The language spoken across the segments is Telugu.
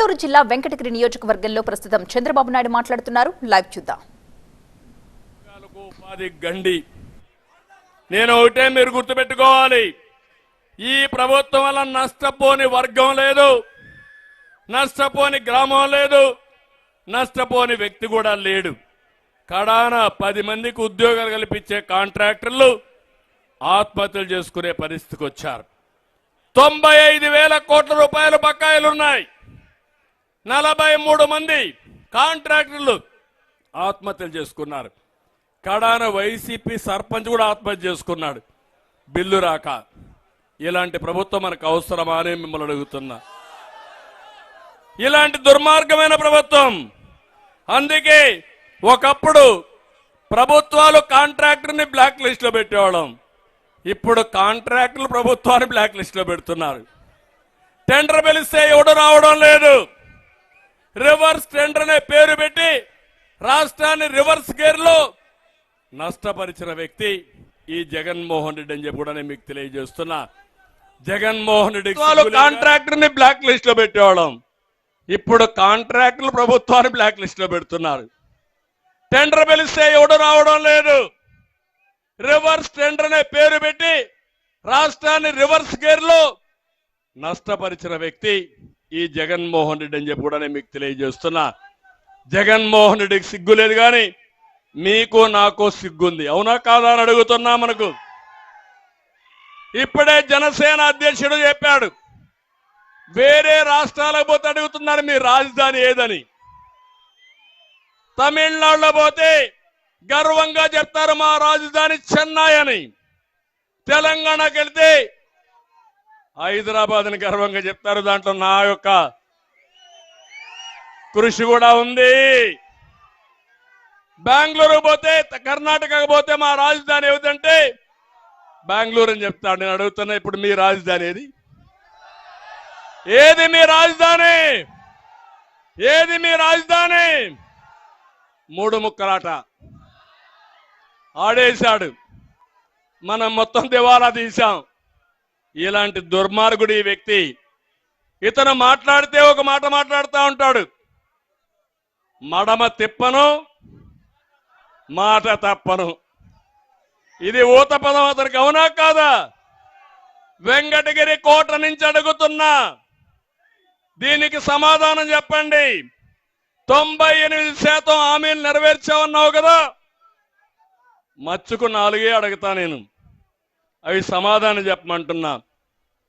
నెల్లూరు జిల్లా వెంకటగిరి నియోజకవర్గంలో ప్రస్తుతం చంద్రబాబు నాయుడు మాట్లాడుతున్నారు. లైవ్ చూద్దాం. ఉపాధి గండి. నేను ఒకటే మీరు గుర్తుపెట్టుకోవాలి. ఈ ప్రభుత్వం వల్ల నష్టపోని వర్గం లేదు. నష్టపోని గ్రామం లేదు. నష్టపోని వ్యక్తి కూడా లేడు. కడాన పది మందికి ఉద్యోగాలు కల్పించే కాంట్రాక్టర్లు ఆత్మహత్యలు చేసుకునే పరిస్థితికి వచ్చారు. తొంభై ఐదు వేల కోట్ల రూపాయల బకాయిలున్నాయి. నలభై మూడు మంది కాంట్రాక్టర్లు ఆత్మహత్యలు చేసుకున్నారు. కడాన వైసీపీ సర్పంచ్ కూడా ఆత్మహత్య చేసుకున్నాడు. బిల్లు రాక. ఇలాంటి ప్రభుత్వం మనకు అవసరమా అని మిమ్మల్ని అడుగుతున్నా. ఇలాంటి దుర్మార్గమైన ప్రభుత్వం. అందుకే ఒకప్పుడు ప్రభుత్వాలు కాంట్రాక్టర్ని బ్లాక్ లిస్ట్లో పెట్టేవాళ్ళం. ఇప్పుడు కాంట్రాక్టులు ప్రభుత్వాన్ని బ్లాక్ లిస్ట్లో పెడుతున్నారు. టెండర్ పిలిస్తే ఎవడు రావడం లేదు. రివర్స్ టెండర్ అనే పేరు పెట్టి రాష్ట్రాన్ని రివర్స్ గేర్లో నష్టపరిచిన వ్యక్తి ఈ జగన్మోహన్ రెడ్డి అని చెప్పి కూడా నేను మీకు తెలియజేస్తున్నా. జగన్మోహన్ రెడ్డి కాంట్రాక్టర్ని బ్లాక్ లిస్ట్లో పెట్టేవాళ్ళం. ఇప్పుడు కాంట్రాక్టులు ప్రభుత్వాన్ని బ్లాక్ లిస్ట్లో పెడుతున్నారు. టెండర్ పిలిస్తే ఎవడు రావడం లేదు. రివర్స్ టెండర్ అనే పేరు పెట్టి రాష్ట్రాన్ని రివర్స్ గేర్లో నష్టపరిచిన వ్యక్తి ఈ జగన్మోహన్ రెడ్డి అని చెప్పి కూడా నేను మీకు తెలియజేస్తున్నా. జగన్మోహన్ రెడ్డికి సిగ్గు లేదు కానీ మీకు నాకు సిగ్గుంది. అవునా కాదా అని అడుగుతున్నా మనకు. ఇప్పుడే జనసేన అధ్యక్షుడు చెప్పాడు. వేరే రాష్ట్రాలకు పోతే అడుగుతున్నారు మీ రాజధాని ఏదని. తమిళనాడులో పోతే గర్వంగా చెప్తారు మా రాజధాని చెన్నై అని. తెలంగాణకి వెళ్తే హైదరాబాద్ని గర్వంగా చెప్తారు దాంట్లో నా యొక్క కృషి కూడా ఉంది. బెంగళూరు పోతే కర్ణాటక పోతే మా రాజధాని ఏమిటంటే బెంగళూరు అని చెప్తాడు నేను అడుగుతున్నా ఇప్పుడు మీ రాజధాని ఏది? ఏది మీ రాజధాని? ఏది మీ రాజధాని? మూడు ముక్కలాట. ఆడేశాడు. మనం మొత్తం దివాలా తీశాం. ఇలాంటి దుర్మార్గుడు ఈ వ్యక్తి. ఇతను మాట్లాడితే ఒక మాట మాట్లాడుతూ ఉంటాడు. మడమ తిప్పను మాట తప్పను. ఇది ఊత పదం అతనికి అవునా కాదా? వెంకటగిరి కోట నుంచి అడుగుతున్నా. దీనికి సమాధానం చెప్పండి. తొంభై ఎనిమిది శాతం హామీలు నెరవేర్చామన్నావు కదా? మచ్చుకు నాలుగే అడుగుతా నేను. అవి సమాధానం చెప్పమంటున్నా.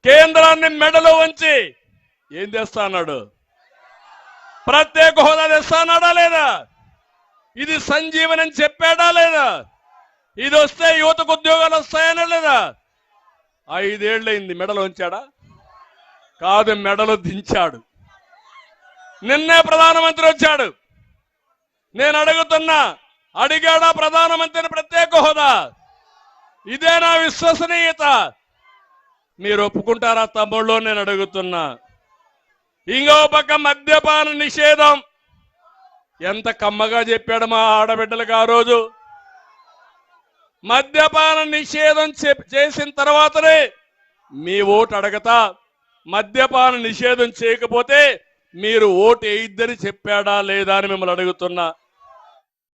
కేంద్రాన్ని మెడలో ఉంచి ఏం చేస్తా అన్నాడు? ప్రత్యేక హోదా తెస్తానాడా లేదా? ఇది సంజీవనని అని చెప్పాడా లేదా? ఇది వస్తే యువతకు ఉద్యోగాలు వస్తాయనా లేదా? ఐదేళ్ళైంది మెడలో ఉంచాడా? కాదు మెడలో దించాడు. నిన్నే ప్రధానమంత్రి వచ్చాడు. నేను అడుగుతున్నా అడిగాడా ప్రధానమంత్రిని ప్రత్యేక హోదా? ఇదే నా విశ్వసనీయత. మీరు ఒప్పుకుంటారా తమ్ముళ్ళు? నేను అడుగుతున్నా. ఇంకో పక్క మద్యపాన నిషేధం. ఎంత కమ్మగా చెప్పాడు మా ఆడబిడ్డలకు ఆ రోజు. మద్యపాన నిషేధం చెప్- చేసిన తర్వాతనే మీ ఓటు అడగతా. మద్యపాన నిషేధం చేయకపోతే మీరు ఓటు వేయిద్దని చెప్పాడా లేదా అని మిమ్మల్ని అడుగుతున్నా.